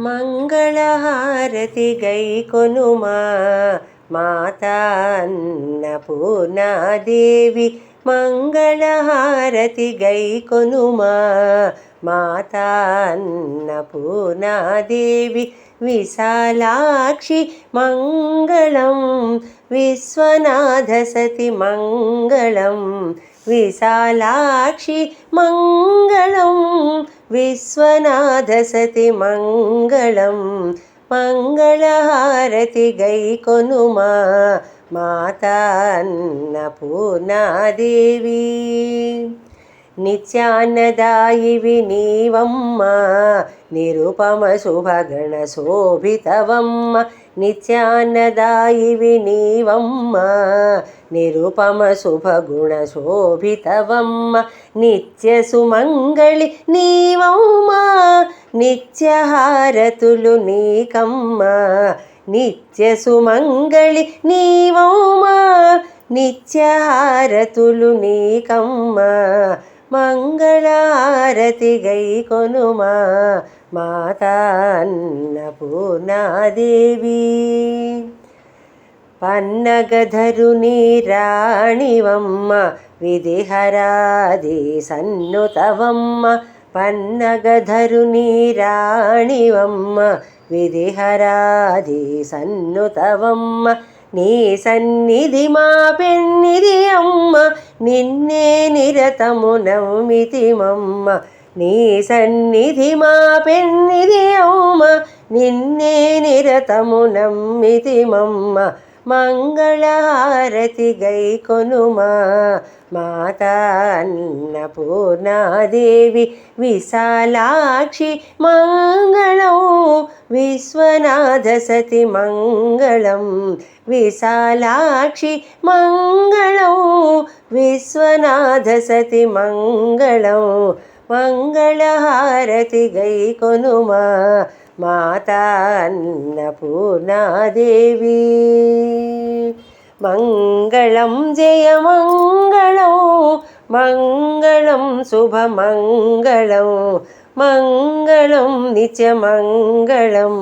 మంగళహారతి గైకొనుమా. మాతా అన్నపూర్ణాదేవి మంగళహారతి గైకొనుమా. మాతా అన్నపూర్ణాదేవి విశాలాక్షి మంగళం విశ్వనాథ సతి మంగళం. విశాలాక్షి మంగళం విశ్వనాథ సతి మంగళం మంగళహారతి గైకొనుమా మాతా అన్నపూర్ణాదేవి. నిత్యాన్నదాయివి నీవమ్మ నిరుపమ శుభగణ శోభితవమ్మ. నిత్యాన్నదాయివి నీవమ్మ నిరుపమ శుభగుణ శోభితవమ్మ. నిత్య సుమంగళి నీవమ్మ నిత్యహారతులు నీకమ్మ. నిత్య సుమంగళి నీవమ్మ నిత్యహారతులు నీకమ్మ. మంగళారతి గై కొనుమా మాతా అన్నపూర్ణాదేవి. పన్నగధరుని రాణివమ్మ విధిహరాది సన్నుతవమ్మ. పన్నగధరుని రాణివమ్మ విధిహరాది సన్నుతవమ్మ. నీ సన్నిధి మా పెన్నిది అమ్మ నిన్నే నిరతము నౌమితిమమ్మ నీ సన్నిధి మా పెన్నిది అమ్మ నిన్నే నిరతము నమ్మితిమమ్మ మంగళహారతి గై కొనుమా. మాతా అన్నపూర్ణాదేవి విశాలాక్షి మంగళం. విశ్వనాథ సతి మంగళం. విశాలాక్షి మంగళం. విశ్వనాథ సతి మంగళం. మంగళహారతి గై కొనుమా. మాతా అన్నపూర్ణాదేవి మంగళం జయమంగళం మంగళం శుభమంగళం మంగళం నిత్యమంగళం.